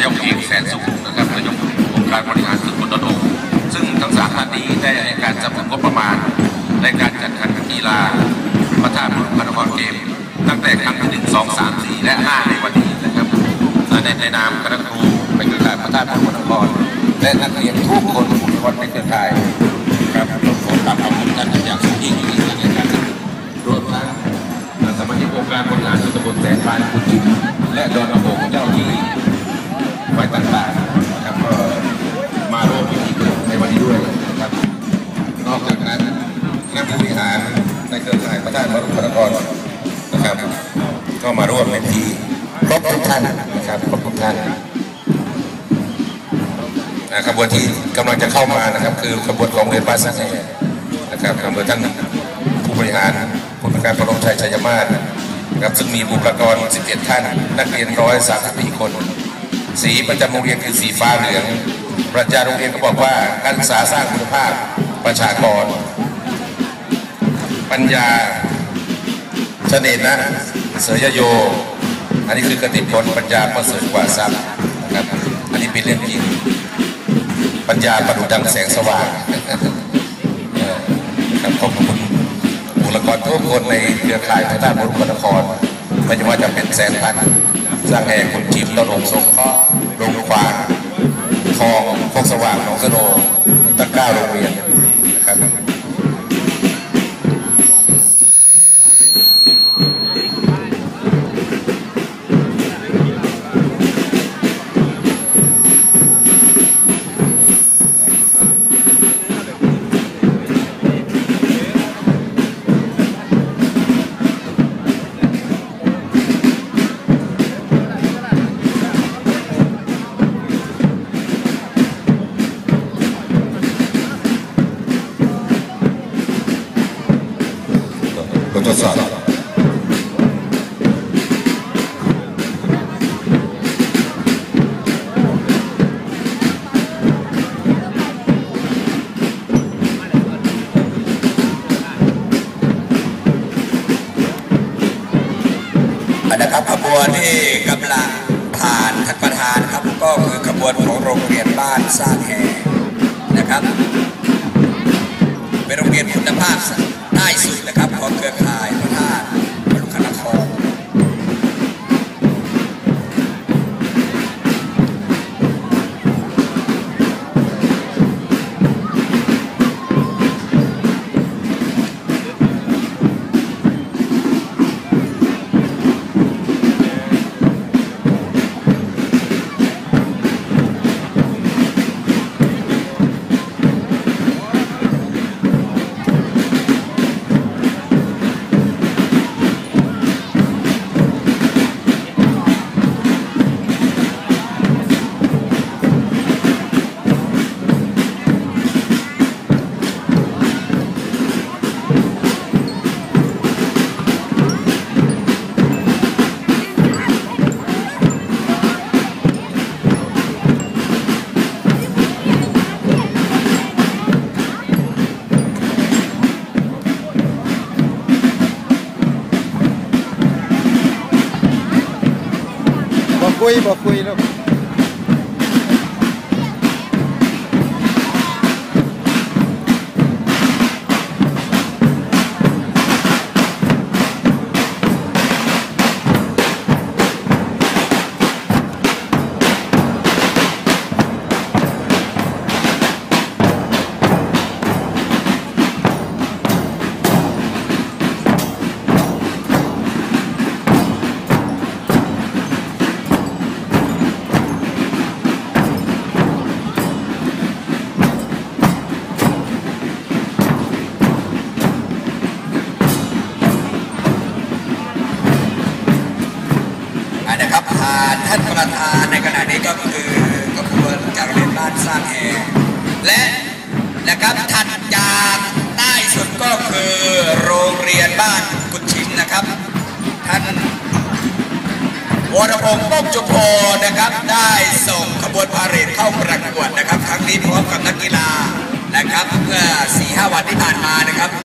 ายกเอกแสนสุขนะครับนายกองค์การบริหารส่วนตำบลดงซึ่งทั้งสามท่านนี้ได้ให้การสนับสนุนงบประมาณ ในการจัดการกีฬาพระธาตุพระนครเกม ตั้งแต่ครั้งที่หนึ่งสองสามสี่และห้าในวันนี้นะครับในในนามคณะครูเป็นเครือข่ายพระธาตุพระนครและนักเรียนทุกคนทุกคนในเครือข่ายครับขอกราบขอบคุณท่านอย่างสูงยิ่งที่ให้การรวมทั้งสมาชิกองค์การบริหารส่วนตำบลแสนพานคุณจิมและดอนอโบงเจ้าที่ ไว้ต่างๆนะครับก็มาร่วมพิธีในวันนี้ด้วยนะครับ นอกจากนั้นนักบริหารในเครือข่ายพระธาตุพระนครนะครับ ก็มาร่วมในพิธีครบทุกท่านนะครับครบทุกท่านขบวนที่กำลังจะเข้ามานะครับ คือขบวนของเรียนบ้านสักแห่นะครับนำโดยท่านผู้บริหารผู้ประการประลงชัยชัยมาศนะครับซึ่งมีบุคลากร11ท่าน นักเรียน134คน สีประจำโรงเรียนคือสีฟ้าเหลือง ปรัชญาโรงเรียนก็บอกว่าการศึกษาสร้างคุณภาพประชากร ปัญญาเสน่ห์นะ เสยโย อันนี้คือกติพลปัญญาประเสริฐกว่าทรัพย์นะครับอันนี้เป็นเรื่องจริง ปัญญาประดุจดังแสงสว่างครับขอบคุณบุคลากรทุกคนในเครือข่ายพระธาตุพระนครไม่ว่าจะเป็นแสนพันสร้างแห่งคุณจิมตลงทรงเคราะห์ โรงควางทองโคกสว่างหนองสโนตะกร้าโรงเรียน ทดสอบนะครับขบวนที่กำลังผ่านท่านประธานครับก็คือขบวนของโรงเรียนบ้านสร้างแห่นะครับเป็นโรงเรียนคุณภาพ ได้สุดนะครับของเครือข่าย บอกคุ นะครับผ่านท่านประธานในขณะนี้ก็คือขบวนจารเรียนบ้านสร้างแห่และนะครับถัดจากใต้สุดก็คือโรงเรียนบ้านกุชิมนะครับ ท่านวรพงษ์ป้องจุโพนะครับ ได้ส่งขบวนพาเหรดเข้าประกวดนะครับ ครั้งนี้พร้อมกับนักกีฬานะครับเมื่อ4-5วันที่ผ่าน